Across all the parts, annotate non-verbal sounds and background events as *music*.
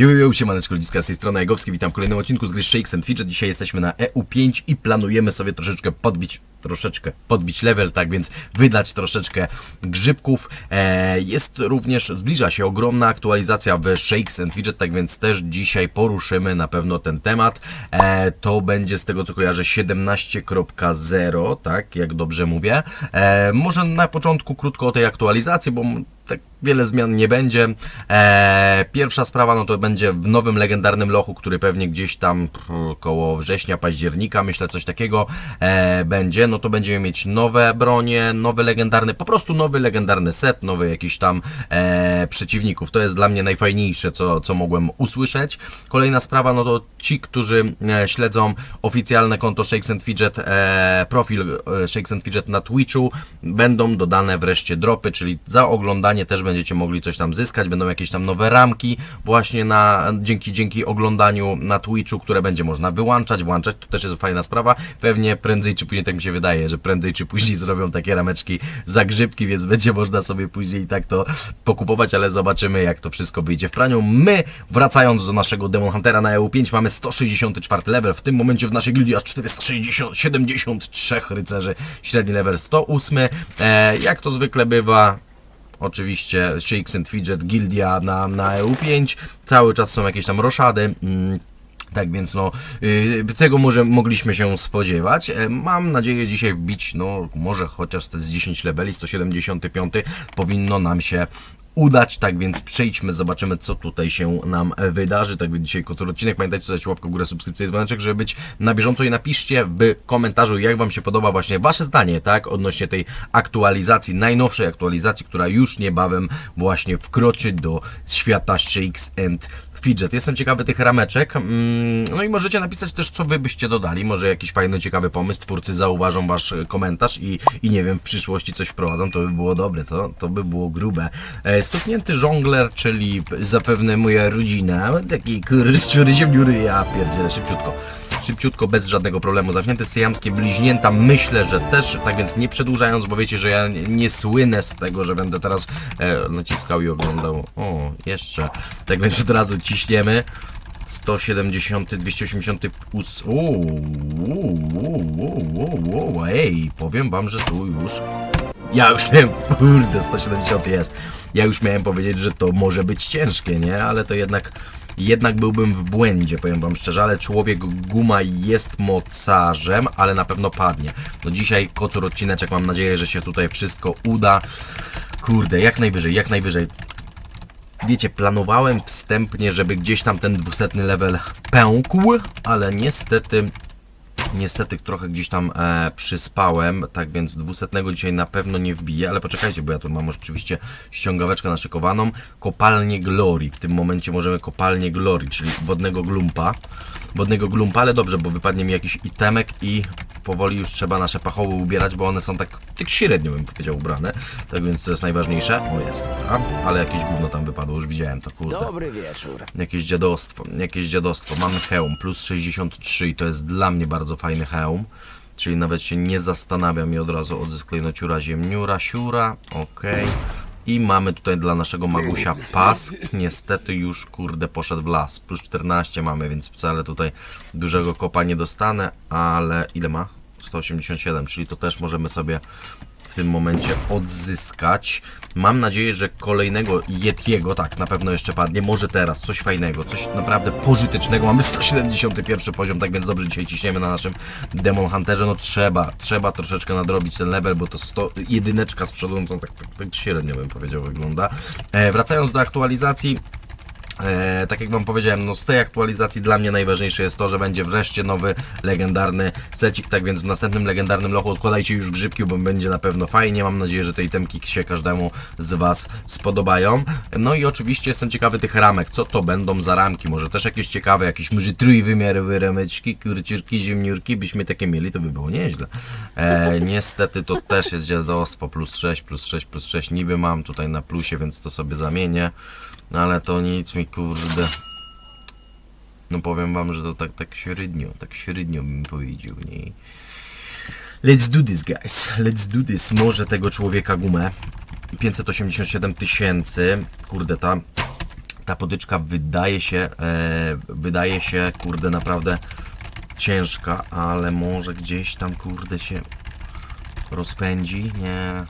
Yo, siemaneczko ludziska, z tej strony Jagowski, witam w kolejnym odcinku z gry Shakes and Fidget. Dzisiaj jesteśmy na EU5 i planujemy sobie troszeczkę podbić, troszeczkę podbić level, tak więc wydać troszeczkę grzybków. E, jest również, zbliża się ogromna aktualizacja w Shakes and Fidget, tak więc też dzisiaj poruszymy na pewno ten temat. E, to będzie z tego co kojarzę 17.0, tak, jak dobrze mówię. E, może na początku krótko o tej aktualizacji, bo tak wiele zmian nie będzie. Pierwsza sprawa, no to będzie w nowym legendarnym lochu, który pewnie gdzieś tam koło września, października, myślę coś takiego będzie. No to będziemy mieć nowe bronie, nowy legendarny, po prostu nowy legendarny set, nowy jakiś tam eee, przeciwników. To jest dla mnie najfajniejsze, co, co mogłem usłyszeć. Kolejna sprawa, no to ci, którzy e, śledzą oficjalne konto Shakes and Fidget, e, profil e, Shakes and Fidget na Twitchu, będą dodane wreszcie dropy, czyli za oglądanie też będziecie mogli coś tam zyskać, będą jakieś tam nowe ramki właśnie na, dzięki, dzięki oglądaniu na Twitchu, które będzie można wyłączać, włączać, to też jest fajna sprawa, pewnie prędzej czy później, tak mi się wydaje, że prędzej czy później zrobią takie rameczki za grzybki, więc będzie można sobie później tak to pokupować, ale zobaczymy jak to wszystko wyjdzie w praniu. My, wracając do naszego Demon Huntera na EU5, mamy 164 level, w tym momencie w naszej gildii aż 460, 73 rycerzy, średni level 108, e, jak to zwykle bywa, Oczywiście Shakes and Fidget, Gildia na, na EU5, cały czas są jakieś tam roszady. Mm, tak więc no, yy, tego może mogliśmy się spodziewać. E, Mam nadzieję dzisiaj wbić, no może chociaż te z 10 leveli, 175 powinno nam się udać, tak więc przejdźmy, zobaczymy co tutaj się nam wydarzy. Tak więc dzisiaj końcu odcinek, pamiętajcie zostawić łapkę w górę, subskrypcję i dzwoneczek, żeby być na bieżąco i napiszcie w komentarzu jak Wam się podoba właśnie Wasze zdanie, tak, odnośnie tej aktualizacji, najnowszej aktualizacji, która już niebawem właśnie wkroczy do świata Shakes and Fidget. Jestem ciekawy tych rameczek. Mm, No i możecie napisać też, co wy byście dodali. Może jakiś fajny, ciekawy pomysł. Twórcy zauważą wasz komentarz i, i nie wiem, w przyszłości coś wprowadzą. To by było dobre, to, to by było grube. E, Stuknięty żongler, czyli zapewne moja rodzina. Taki kurczur, ziemniury, ja pierdzielę szybciutko szybciutko, bez żadnego problemu. Zamknięte syjamskie bliźnięta, myślę, że też, tak więc nie przedłużając, bo wiecie, że ja nie, nie słynę z tego, że będę teraz e, naciskał i oglądał. O, jeszcze. Tak więc od razu ciśniemy. 170, 288. Uuu, uuu, uuu, uuu, ej, powiem wam, że tu już. Ja już miałem, kurde, 170 jest. Ja już miałem powiedzieć, że to może być ciężkie, nie? Ale to jednak, jednak byłbym w błędzie, powiem wam szczerze, ale człowiek guma jest mocarzem, ale na pewno padnie. No dzisiaj kocur odcineczek, mam nadzieję, że się tutaj wszystko uda. Kurde, jak najwyżej, jak najwyżej. Wiecie, planowałem wstępnie, żeby gdzieś tam ten 200 level pękł, ale niestety Niestety trochę gdzieś tam e, przyspałem, tak więc 200 dzisiaj na pewno nie wbiję, ale poczekajcie, bo ja tu mam oczywiście ściągaweczkę naszykowaną. Kopalnie Glory, w tym momencie możemy kopalnię Glory, czyli wodnego glumpa. Wodnego glumpa, ale dobrze, bo wypadnie mi jakiś itemek i powoli już trzeba nasze pachoły ubierać, bo one są tak, tak średnio bym powiedział ubrane. Tak więc to jest najważniejsze. O jest, dobra. Ale jakieś gówno tam wypadło, już widziałem to, kurde. Dobry wieczór. Jakieś dziadostwo, jakieś dziadostwo. Mamy hełm plus 63 i to jest dla mnie bardzo fajny hełm. Czyli nawet się nie zastanawiam i od razu odzysk klejnociura ziemniura, siura, okej. I mamy tutaj dla naszego magusia pas. Niestety już kurde poszedł w las. Plus 14 mamy, więc wcale tutaj dużego kopa nie dostanę, ale ile ma? 187, czyli to też możemy sobie w tym momencie odzyskać. Mam nadzieję, że kolejnego Yetiego, tak, na pewno jeszcze padnie. Może teraz coś fajnego, coś naprawdę pożytecznego. Mamy 171 poziom, tak więc dobrze dzisiaj ciśniemy na naszym Demon Hunterze. No trzeba, trzeba troszeczkę nadrobić ten level, bo to 100, jedyneczka z przodu, no to tak, tak, tak średnio bym powiedział wygląda. E, wracając do aktualizacji, E, tak jak Wam powiedziałem, no z tej aktualizacji dla mnie najważniejsze jest to, że będzie wreszcie nowy legendarny secik, tak więc w następnym legendarnym lochu odkładajcie już grzybki, bo będzie na pewno fajnie. Mam nadzieję, że te itemki się każdemu z Was spodobają. No i oczywiście jestem ciekawy tych ramek, co to będą za ramki, może też jakieś ciekawe, jakieś może trójwymiarowe rameczki, kurciurki, ziemniurki, byśmy takie mieli, to by było nieźle. E, niestety to też jest dziadostwo, plus 6, plus 6, plus 6, niby mam tutaj na plusie, więc to sobie zamienię. No ale to nic mi kurde. No powiem wam, że to tak, tak średnio, tak średnio bym powiedział, nie? Let's do this guys, let's do this. Może tego człowieka gumę. 587 tysięcy. Kurde, ta ta podyczka wydaje się, e, wydaje się, kurde, naprawdę ciężka, ale może gdzieś tam, kurde, się rozpędzi. Nie,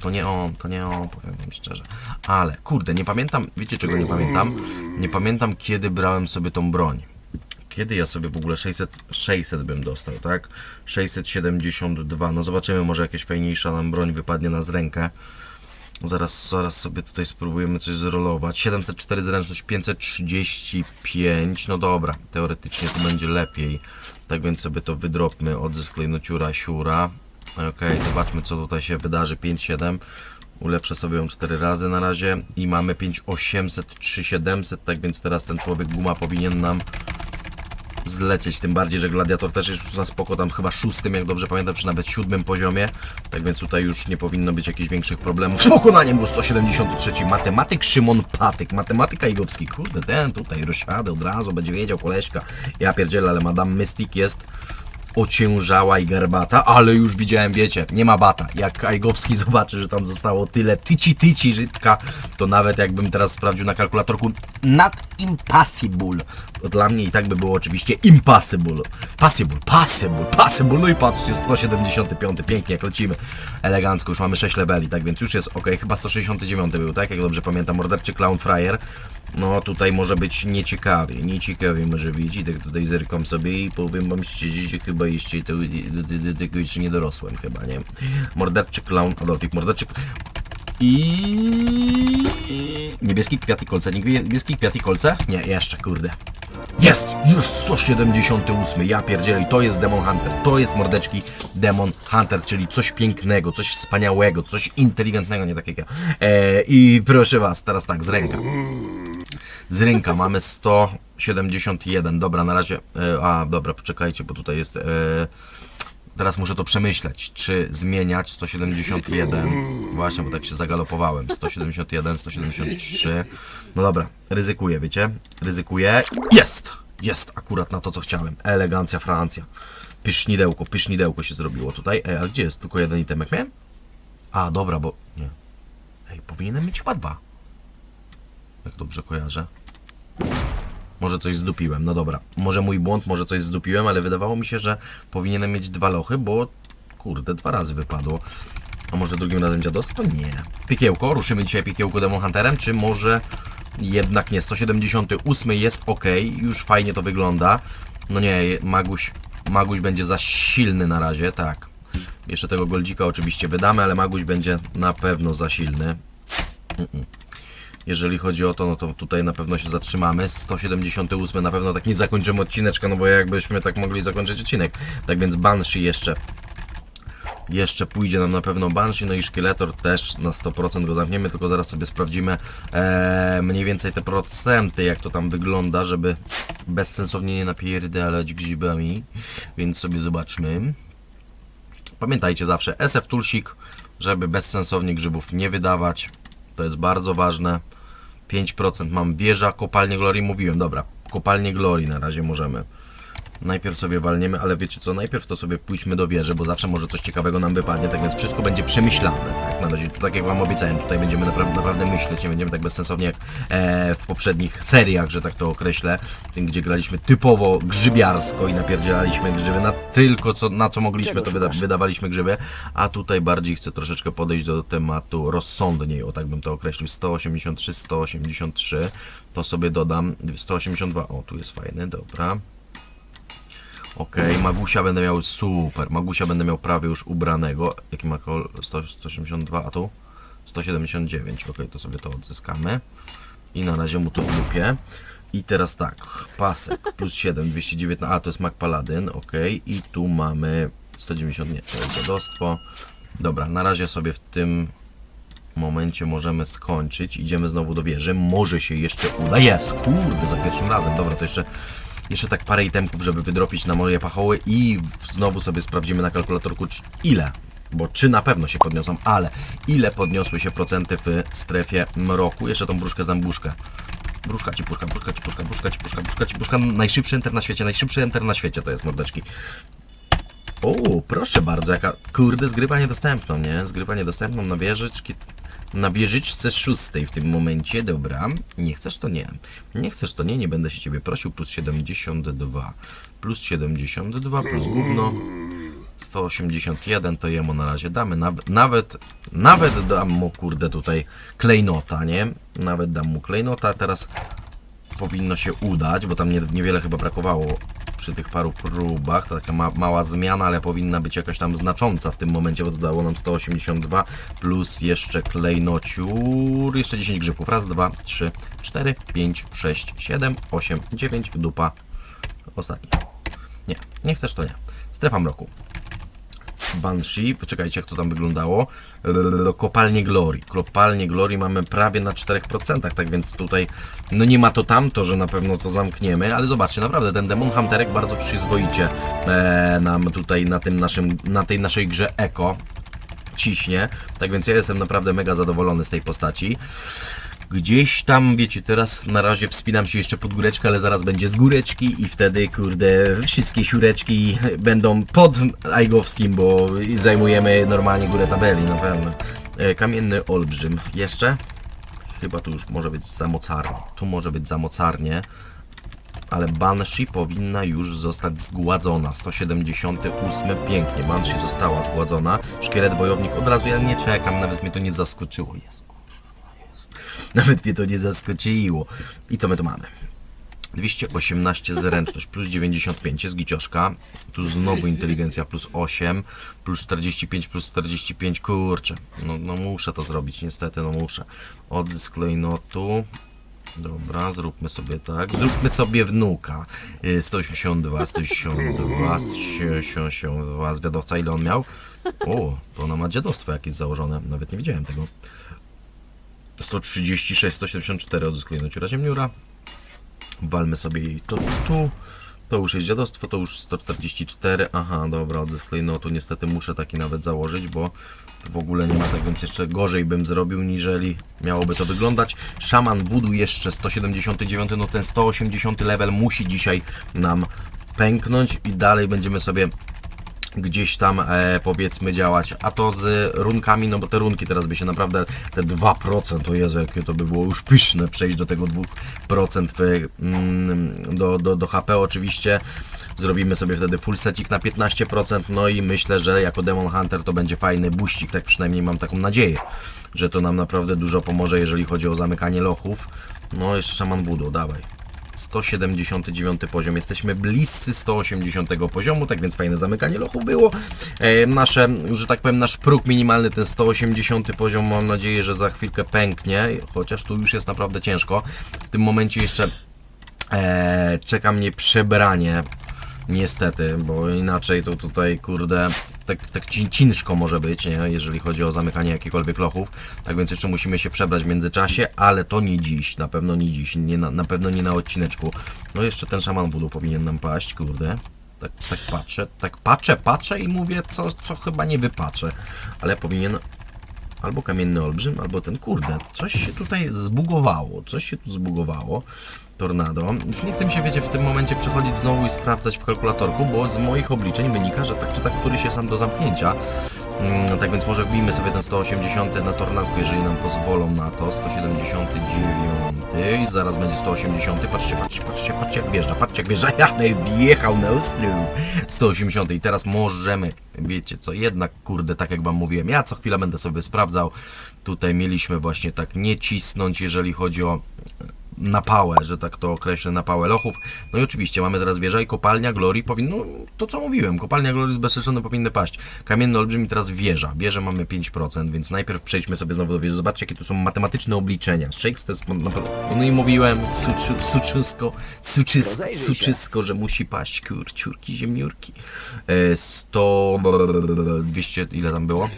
to nie on, to nie on, powiem wam szczerze. Ale, kurde, nie pamiętam, wiecie czego nie pamiętam? Nie pamiętam, kiedy brałem sobie tą broń. Kiedy ja sobie w ogóle 600, 600 bym dostał, tak? 672, no zobaczymy, może jakaś fajniejsza nam broń wypadnie na z rękę. Zaraz, zaraz sobie tutaj spróbujemy coś zrolować. 704 zręczność, 535. No dobra, teoretycznie to będzie lepiej. Tak więc sobie to wydropmy. Odzysk klejnociura, siura. Okej, zobaczmy co tutaj się wydarzy. 57. Ulepszę sobie ją 4 razy na razie. I mamy 5800, 3700. Tak więc teraz ten człowiek guma powinien nam zlecieć, tym bardziej, że Gladiator też jest już na spoko, tam chyba szóstym, jak dobrze pamiętam, czy nawet siódmym poziomie, tak więc tutaj już nie powinno być jakichś większych problemów. Z pokonaniem był 173, matematyk Szymon Patyk, matematyka Igowski, kurde, ten tutaj rozsiadę od razu, będzie wiedział koleżka, ja pierdzielę, ale Madame Mystic jest ociężała i garbata, ale już widziałem, wiecie, nie ma bata. Jak Ajgowski *laughs* zobaczy, że tam zostało tyle tyci tyci żytka, to nawet jakbym teraz sprawdził na kalkulatorku not impossible, to dla mnie i tak by było oczywiście impossible. Possible, possible, possible. No i patrzcie, 175, pięknie jak lecimy. Elegancko, już mamy 6 leveli, tak więc już jest ok, chyba 169 był, tak? Jak dobrze pamiętam, morderczy Clown Fryer. No tutaj może być nieciekawie, nieciekawie może być. I tak tutaj zerkam sobie i powiem wam szczerze, że chyba jeszcze tego jeszcze nie dorosłem chyba, nie? Morderczy Clown, Adolfik, morderczy... I niebieski kwiat i kolce. Niebieski kwiat i kolce? Nie, jeszcze, kurde. Jest! Jest 178. Ja pierdzielę. I to jest Demon Hunter. To jest mordeczki Demon Hunter, czyli coś pięknego, coś wspaniałego, coś inteligentnego, nie tak jak ja. E, I proszę was, teraz tak, z ręka. Z ręka mamy 171. Dobra, na razie. E, a, dobra, poczekajcie, bo tutaj jest. E, Teraz muszę to przemyśleć, czy zmieniać 171. Właśnie, bo tak się zagalopowałem. 171, 173. No dobra, ryzykuję, wiecie? Ryzykuję. Jest! Jest akurat na to, co chciałem. Elegancja Francja. Pysznidełko, pysznidełko się zrobiło tutaj. Ej, a gdzie jest? Tylko jeden itemek miałem? A, dobra, bo... Nie. Ej, powinienem mieć chyba dwa. Jak dobrze kojarzę. Może coś zdupiłem, no dobra. Może mój błąd, może coś zdupiłem, ale wydawało mi się, że powinienem mieć dwa lochy, bo kurde, dwa razy wypadło. A może drugim razem dziadostwo? Nie. Piekiełko, ruszymy dzisiaj piekiełko Demon Hunterem, czy może jednak nie? 178 jest ok, już fajnie to wygląda. No nie, Maguś, Maguś będzie za silny na razie, tak. Jeszcze tego goldzika oczywiście wydamy, ale Maguś będzie na pewno za silny. Mm-mm. Jeżeli chodzi o to, no to tutaj na pewno się zatrzymamy. 178 na pewno tak nie zakończymy odcineczka, no bo jakbyśmy tak mogli zakończyć odcinek. Tak więc Banshee jeszcze jeszcze pójdzie nam na pewno Banshee, no i Szkieletor też na 100% go zamkniemy, tylko zaraz sobie sprawdzimy e, mniej więcej te procenty, jak to tam wygląda, żeby bezsensownie nie napierdalać grzybami, więc sobie zobaczmy. Pamiętajcie zawsze, SF Tulsik, żeby bezsensownie grzybów nie wydawać, to jest bardzo ważne. 5% mam wieża, kopalnie Glory, mówiłem, dobra, kopalnie Glory na razie możemy. Najpierw sobie walniemy, ale wiecie co, najpierw to sobie pójdźmy do wieży, bo zawsze może coś ciekawego nam wypadnie, tak więc wszystko będzie przemyślane, tak, na razie, to tak jak wam obiecałem, tutaj będziemy naprawdę, naprawdę myśleć, nie będziemy tak bezsensownie jak e, w poprzednich seriach, że tak to określę, tym, gdzie graliśmy typowo grzybiarsko i napierdzielaliśmy grzyby na tylko co, na co mogliśmy, to wyda, wydawaliśmy grzyby, a tutaj bardziej chcę troszeczkę podejść do tematu rozsądniej, o tak bym to określił, 183, 183, to sobie dodam, 182, o tu jest fajny, dobra. Okej, Magusia będę miał super. Magusia będę miał prawie już ubranego. Jaki ma kol? 100, 182, a tu? 179. Okej, to sobie to odzyskamy. I na razie mu to wlupię. I teraz tak, pasek *laughs* plus 7, 219, a to jest Mac Paladin, ok. I tu mamy 190, nie, to jest. Dobra, na razie sobie w tym momencie możemy skończyć. Idziemy znowu do wieży. Może się jeszcze uda. Jest! Kurde, za pierwszym razem. Dobra, to jeszcze, jeszcze tak parę itemków, żeby wydropić na moje pachoły i znowu sobie sprawdzimy na kalkulatorku ile. Bo czy na pewno się podniosą, ale ile podniosły się procenty w strefie mroku? Jeszcze tą bruszkę zambuszkę. Bruszka ci puszka, bruszka ci puszka, bruszka ci puszka, bruszka ci puszka. Najszybszy enter na świecie, najszybszy enter na świecie to jest mordeczki. O, proszę bardzo, jaka kurde zgrywa niedostępną, nie? Zgrywa niedostępną na wieżyczki. Na wieżyczce szóstej w tym momencie, dobra. Nie chcesz to nie. Nie chcesz to nie, nie będę się ciebie prosił. Plus 72. Plus 72, plus gówno. 181 to jemu na razie damy. Nawet, nawet, dam mu kurde tutaj klejnota, nie? Nawet dam mu klejnota. Teraz powinno się udać, bo tam nie, niewiele chyba brakowało przy tych paru próbach. To taka ma, mała zmiana, ale powinna być jakaś tam znacząca w tym momencie, bo dodało nam 182 plus jeszcze klejnociur. Jeszcze 10 grzybków. Raz, dwa, trzy, cztery, pięć, sześć, siedem, osiem, dziewięć. Dupa. Ostatni. Nie, nie chcesz to nie. Strefa mroku. Banshee, poczekajcie jak to tam wyglądało. Kopalnie Glory. Kopalnie Glory mamy prawie na 4%, tak więc tutaj no nie ma to tamto, że na pewno to zamkniemy, ale zobaczcie, naprawdę ten Demon Hunterek bardzo przyzwoicie e, nam tutaj na tym naszym, na tej naszej grze Eko ciśnie. Tak więc ja jestem naprawdę mega zadowolony z tej postaci. Gdzieś tam, wiecie, teraz na razie wspinam się jeszcze pod góreczkę, ale zaraz będzie z góreczki i wtedy, kurde, wszystkie siureczki będą pod Aigowskim, bo zajmujemy normalnie górę tabeli, na pewno. E, Kamienny Olbrzym. Jeszcze? Chyba tu już może być za mocarnie. Tu może być za mocarnie. Ale Banshee powinna już zostać zgładzona. 178. Pięknie. Banshee została zgładzona. Szkielet wojownik od razu ja nie czekam, nawet mnie to nie zaskoczyło. Jest. Nawet mnie to nie zaskoczyło. I co my tu mamy? 218 zręczność plus 95 jest gicioszka. Tu znowu inteligencja plus 8 plus 45 plus 45 kurczę. No, no muszę to zrobić niestety, no muszę. Odzysk klejnotu. Dobra, zróbmy sobie tak. Zróbmy sobie wnuka. Y, 182, 182, 182. Zwiadowca ile on miał? O, to ona ma dziadostwo jakieś założone. Nawet nie widziałem tego. 136, 174 odzysk klejnotu raziemniura. Walmy sobie jej to tu. To już jest dziadostwo, to już 144. Aha, dobra, odzysk klejnotu. Niestety muszę taki nawet założyć, bo w ogóle nie ma tak, więc jeszcze gorzej bym zrobił, niżeli miałoby to wyglądać. Szaman Voodoo jeszcze 179, no ten 180 level musi dzisiaj nam pęknąć i dalej będziemy sobie gdzieś tam e, powiedzmy działać, a to z runkami, no bo te runki teraz by się naprawdę te 2%, to Jezu, jakie to by było już pyszne przejść do tego 2% w, mm, do, do, do HP oczywiście. Zrobimy sobie wtedy full secik na 15%, no i myślę, że jako Demon Hunter to będzie fajny buścik, tak przynajmniej mam taką nadzieję, że to nam naprawdę dużo pomoże, jeżeli chodzi o zamykanie lochów. No jeszcze Shaman Budo, dawaj. 179 poziom. Jesteśmy bliscy 180 poziomu, tak więc fajne zamykanie lochu było. E, nasze, że tak powiem, nasz próg minimalny, ten 180 poziom, mam nadzieję, że za chwilkę pęknie, chociaż tu już jest naprawdę ciężko. W tym momencie jeszcze e, czeka mnie przebranie. Niestety, bo inaczej to tutaj, kurde, tak, tak cin- ciężko może być, nie? jeżeli chodzi o zamykanie jakichkolwiek lochów. Tak więc jeszcze musimy się przebrać w międzyczasie, ale to nie dziś, na pewno nie dziś, nie na, na pewno nie na odcineczku. No jeszcze ten szaman budu powinien nam paść, kurde. Tak, tak patrzę, tak patrzę, patrzę i mówię, co, co chyba nie wypatrzę. Ale powinien albo kamienny olbrzym, albo ten kurde. Coś się tutaj zbugowało, coś się tu zbugowało. Tornado. Już nie chcę mi się, wiecie, w tym momencie przechodzić znowu i sprawdzać w kalkulatorku, bo z moich obliczeń wynika, że tak czy tak któryś jest sam do zamknięcia. Mm, tak więc może wbijmy sobie ten 180 na tornadku, jeżeli nam pozwolą na to. 179 i zaraz będzie 180. Patrzcie, patrzcie, patrzcie, patrzcie jak wjeżdża, patrzcie jak wjeżdża. *laughs* Ale wjechał na ostróg. 180 i teraz możemy, wiecie co, jednak kurde, tak jak wam mówiłem, ja co chwilę będę sobie sprawdzał. Tutaj mieliśmy właśnie tak nie cisnąć, jeżeli chodzi o na pałę, że tak to określę, na pałę lochów. No i oczywiście mamy teraz wieża i kopalnia Glory powinno, to co mówiłem, kopalnia Glory z bezsensowne powinny paść. Kamienny olbrzym i teraz wieża. Wieżę mamy 5%, więc najpierw przejdźmy sobie znowu do wieży. Zobaczcie, jakie tu są matematyczne obliczenia. Shakes to jest, na pewno- no i mówiłem, suczy, suczysko, suczysko, suczysko, że musi paść, kurciurki, ziemniurki. E, 100, 200, ile tam było?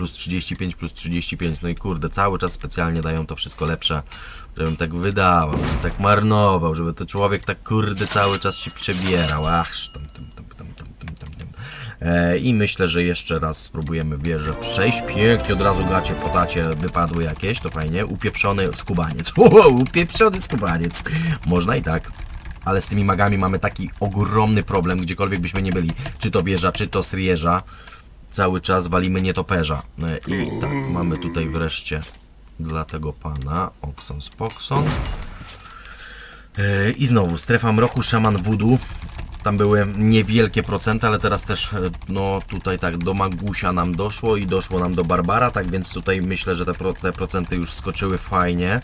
plus 35 plus 35. No i kurde, cały czas specjalnie dają to wszystko lepsze, żebym tak wydawał, żebym tak marnował, żeby to człowiek tak kurde cały czas się przebierał. Ach, tam, tam, tam, tam, tam, e, I myślę, że jeszcze raz spróbujemy wieżę przejść. Pięknie od razu gacie potacie wypadły jakieś, to fajnie. Upieprzony skubaniec. *laughs* Wow, upieprzony skubaniec. Można i tak ale z tymi magami mamy taki ogromny problem, gdziekolwiek byśmy nie byli. Czy to wieża, czy to srieża cały czas walimy nietoperza. E, I tak, mamy tutaj wreszcie dla tego pana Oxon Spoxon. E, I znowu strefa mroku, szaman voodoo. Tam były niewielkie procenty, ale teraz też e, no tutaj tak do Magusia nam doszło i doszło nam do Barbara, tak więc tutaj myślę, że te, pro, te procenty już skoczyły fajnie.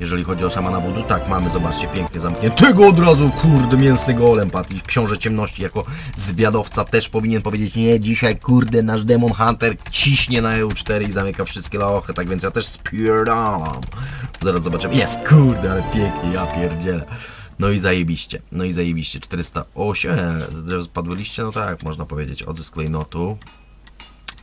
Jeżeli chodzi o szamana voodoo, tak mamy, zobaczcie, pięknie zamkniętego od razu, kurde, mięsny golem, padł. I książę ciemności jako zwiadowca też powinien powiedzieć, nie, dzisiaj, kurde, nasz Demon Hunter ciśnie na EU4 i zamyka wszystkie lochy, tak więc ja też spierdalam. Zaraz zobaczymy, jest, kurde, ale pięknie, ja pierdzielę. No i zajebiście, no i zajebiście, 408, e, spadły liście, no tak, można powiedzieć, odzysk klejnotu.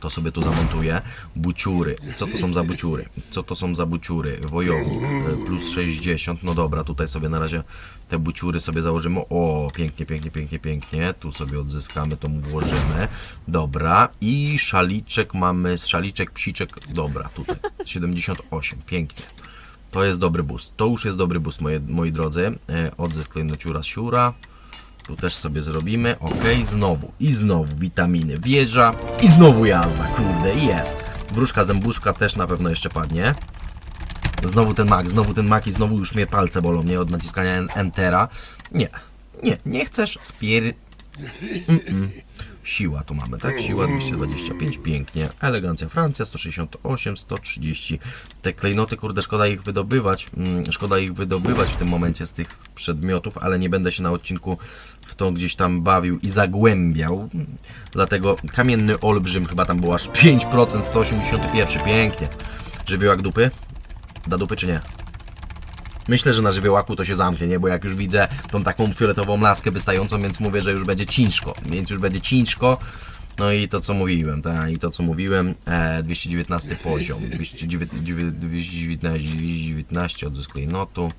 To sobie tu zamontuję. Buciury. Co to są za buciury? Co to są za buciury? Wojownik e, plus 60. No dobra, tutaj sobie na razie te buciury sobie założymy. O, pięknie, pięknie, pięknie, pięknie. Tu sobie odzyskamy, to mu włożymy. Dobra. I szaliczek mamy, szaliczek, psiczek. Dobra, tutaj. 78. Pięknie. To jest dobry boost. To już jest dobry boost, moje, moi drodzy. E, odzysk klejnociura siura. Tu też sobie zrobimy. Ok, znowu. I znowu witaminy wieża. I znowu jazda. Kurde, jest. Wróżka zębuszka też na pewno jeszcze padnie. Znowu ten mak, znowu ten mak i znowu już mnie palce bolą, nie? Od naciskania en- Entera. Nie, nie, nie chcesz spier... Mm-mm. Siła tu mamy, tak? Siła 225, pięknie. Elegancja Francja 168, 130. Te klejnoty, kurde, szkoda ich wydobywać. mm, Szkoda ich wydobywać w tym momencie z tych przedmiotów, ale nie będę się na odcinku w to gdzieś tam bawił i zagłębiał. Dlatego kamienny olbrzym chyba tam było aż 5%, 181, pięknie. Żywiołak dupy? Da dupy czy nie? Myślę, że na żywiołaku to się zamknie, nie? Bo jak już widzę tą taką fioletową laskę wystającą, więc mówię, że już będzie ciężko. Więc już będzie ciężko. No i to co mówiłem, tak, i to co mówiłem, e, 219 poziom, 219, 219 odzysk klejnotu,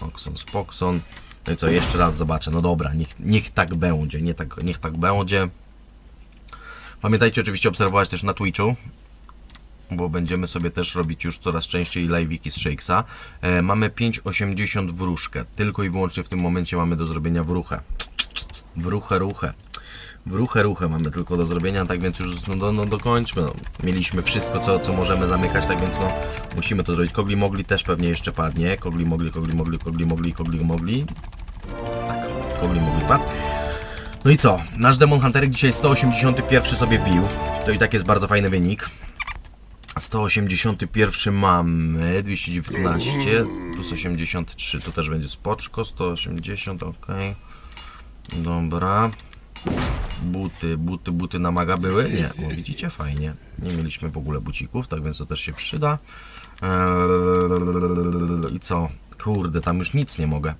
Oxon Spoxon. No i co, jeszcze raz zobaczę, no dobra, niech, niech tak będzie, nie tak, niech tak będzie. Pamiętajcie oczywiście obserwować też na Twitchu, bo będziemy sobie też robić już coraz częściej live'iki z Shakesa. E, mamy 5,80 wróżkę. Tylko i wyłącznie w tym momencie mamy do zrobienia wróchę. Wróchę, ruchę. Wróchę, ruchę mamy tylko do zrobienia, tak więc już no, no, no dokończmy. No. Mieliśmy wszystko, co, co możemy zamykać, tak więc no musimy to zrobić. Kogli mogli też pewnie jeszcze padnie. Kogli mogli, kogli mogli, kogli mogli, kogli mogli. Tak, kogli mogli padł. No i co? Nasz Demon Hunter dzisiaj 181 sobie bił. To i tak jest bardzo fajny wynik. 181 mamy, 219 plus 83, to też będzie spoczko, 180, ok. Dobra. Buty, buty, buty na maga były? Nie, o widzicie, fajnie. Nie mieliśmy w ogóle bucików, tak więc to też się przyda. Eee, I co? Kurde, tam już nic nie mogę.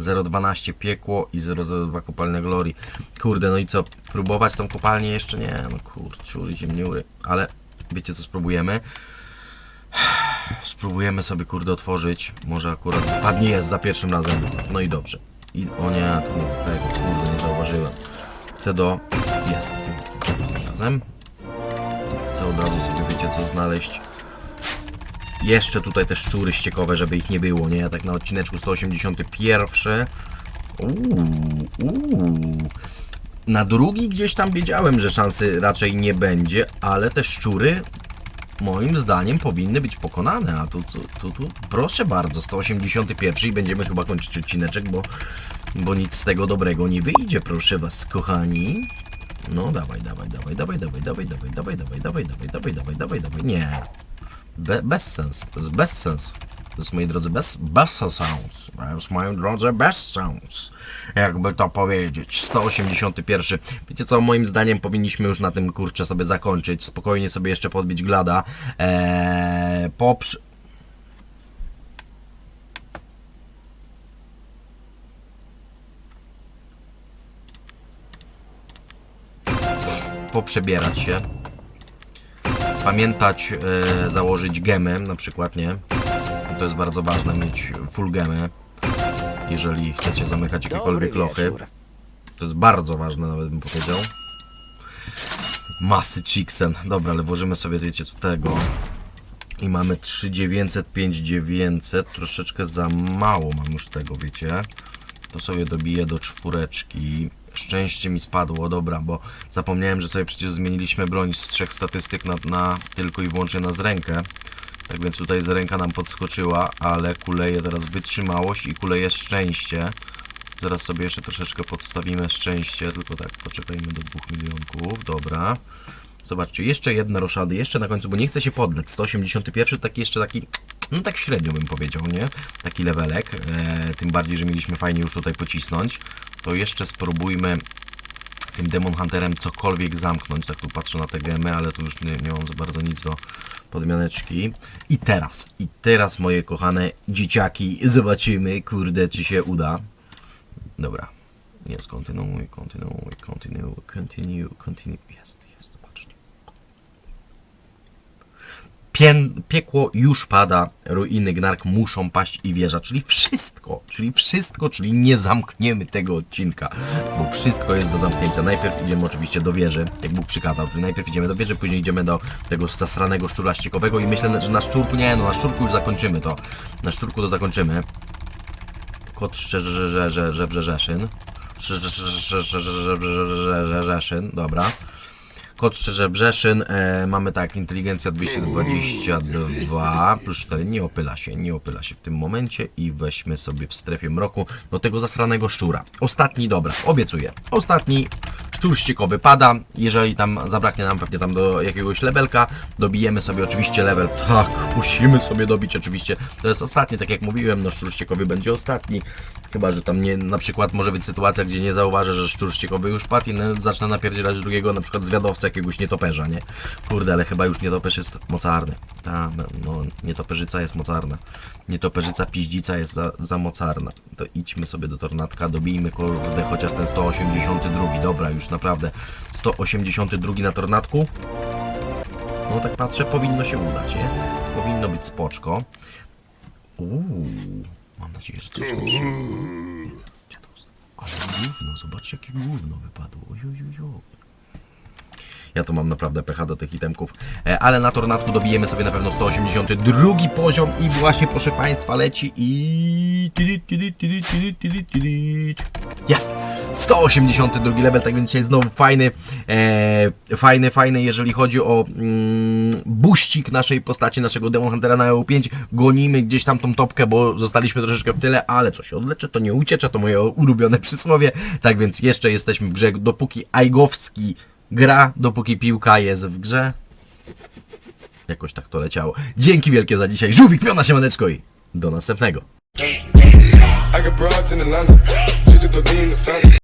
0,12 piekło i 0,02 kopalnia glorii. Kurde, no i co? Próbować tą kopalnię jeszcze? Nie, no kurczury, ziemniury. Ale wiecie co spróbujemy? Spróbujemy sobie kurde otworzyć. Może akurat padnie jest za pierwszym razem. No i dobrze. I o nie, to nie tego, kurde, nie zauważyłem. Chcę do. Jest. Razem. Chcę od razu sobie wiecie co znaleźć. Jeszcze tutaj te szczury ściekowe, żeby ich nie było, nie? Tak na odcineczku 181. Uuu, uuu. Na drugi gdzieś tam wiedziałem, że szansy raczej nie będzie, ale te szczury moim zdaniem powinny być pokonane, a tu, tu, tu, tu proszę bardzo, 181 i będziemy chyba kończyć odcineczek, bo, bo nic z tego dobrego nie wyjdzie, proszę was, kochani. No dawaj, dawaj, dawaj, dawaj, dawaj, dawaj, dawaj, dawaj, dawaj, dawaj, dawaj, dawaj, dawaj, dawaj, dawaj, nie. Be, bez sens, to jest bez sens. To jest, moi drodzy, bez, bez sens. To jest, moi drodzy, bez sens. Jakby to powiedzieć. 181. Wiecie co, moim zdaniem powinniśmy już na tym kurczę sobie zakończyć. Spokojnie sobie jeszcze podbić glada. Eee, poprz... Poprzebierać się. Pamiętać, e, założyć gemy, na przykład, nie? To jest bardzo ważne, mieć full gemy, jeżeli chcecie zamykać jakiekolwiek lochy. To jest bardzo ważne, nawet bym powiedział. Masy Chixen. Dobra, ale włożymy sobie, wiecie co, tego. I mamy 3900, 5900. Troszeczkę za mało mam już tego, wiecie. To sobie dobiję do czwóreczki. szczęście mi spadło, dobra, bo zapomniałem, że sobie przecież zmieniliśmy broń z trzech statystyk na, na tylko i wyłącznie na z rękę. Tak więc tutaj z ręka nam podskoczyła, ale kuleje teraz wytrzymałość i kuleje szczęście. Zaraz sobie jeszcze troszeczkę podstawimy szczęście, tylko tak, poczekajmy do 2 milionków, dobra. Zobaczcie, jeszcze jedne roszady, jeszcze na końcu, bo nie chcę się poddać. 181 taki jeszcze taki, no tak średnio bym powiedział, nie? Taki levelek, e, tym bardziej, że mieliśmy fajnie już tutaj pocisnąć. To jeszcze spróbujmy tym Demon Hunterem cokolwiek zamknąć. Tak tu patrzę na te gemy, ale tu już nie, nie mam za bardzo nic do podmianeczki. I teraz, i teraz moje kochane dzieciaki, zobaczymy, kurde, czy się uda. Dobra. Jest, kontynuuj, kontynuuj, kontynuuj, continue, continue. Jest, jest, patrzcie. Piekło już pada, ruiny Gnark muszą paść i wieża, czyli wszystko, czyli wszystko, czyli nie zamkniemy tego odcinka, bo wszystko jest do zamknięcia. Najpierw idziemy oczywiście do wieży, jak Bóg przykazał, czyli najpierw idziemy do wieży, później idziemy do tego zasranego szczura ściekowego i myślę, że na szczurku, nie no, na szczurku już zakończymy to, na szczurku to zakończymy. Kot że, że, że. Kod szczerze Brzeszyn, e, mamy tak, inteligencja 222 plus 4, nie opyla się, nie opyla się w tym momencie i weźmy sobie w strefie mroku do tego zasranego szczura. Ostatni, dobra, obiecuję, ostatni szczur ściekowy pada, jeżeli tam zabraknie nam pewnie tam do jakiegoś levelka, dobijemy sobie oczywiście level, tak, musimy sobie dobić oczywiście, to jest ostatni, tak jak mówiłem, no szczur ściekowy będzie ostatni, chyba, że tam nie, na przykład może być sytuacja, gdzie nie zauważę, że szczur ściekowy już padł i no, zacznę napierdzielać drugiego, na przykład zwiadowcę jakiegoś nietoperza, nie? Kurde, ale chyba już nietoperz jest mocarny. Ta, no, nietoperzyca jest mocarna. Nietoperzyca piździca jest za, za mocarna. To idźmy sobie do tornadka, dobijmy kurde chociaż ten 182. Dobra, już naprawdę 182 na tornadku. No tak patrzę, powinno się udać, nie? Powinno być spoczko. Uuu, mam nadzieję, że to jest? Ale gówno, zobaczcie jakie gówno wypadło. Ojojojo. Ja to mam naprawdę pecha do tych itemków. E, ale na tornadku dobijemy sobie na pewno 182 poziom i właśnie proszę Państwa leci i... Jest! 182 level, tak więc dzisiaj znowu fajny, e, fajny, fajny, jeżeli chodzi o mm, buścik naszej postaci, naszego Demon Huntera na EU5. Gonimy gdzieś tam tą topkę, bo zostaliśmy troszeczkę w tyle, ale co się odlecze, to nie uciecze, to moje ulubione przysłowie. Tak więc jeszcze jesteśmy w grze, dopóki Aigowski gra, dopóki piłka jest w grze. Jakoś tak to leciało. Dzięki wielkie za dzisiaj. Żółwik, piona się maneczko i do następnego.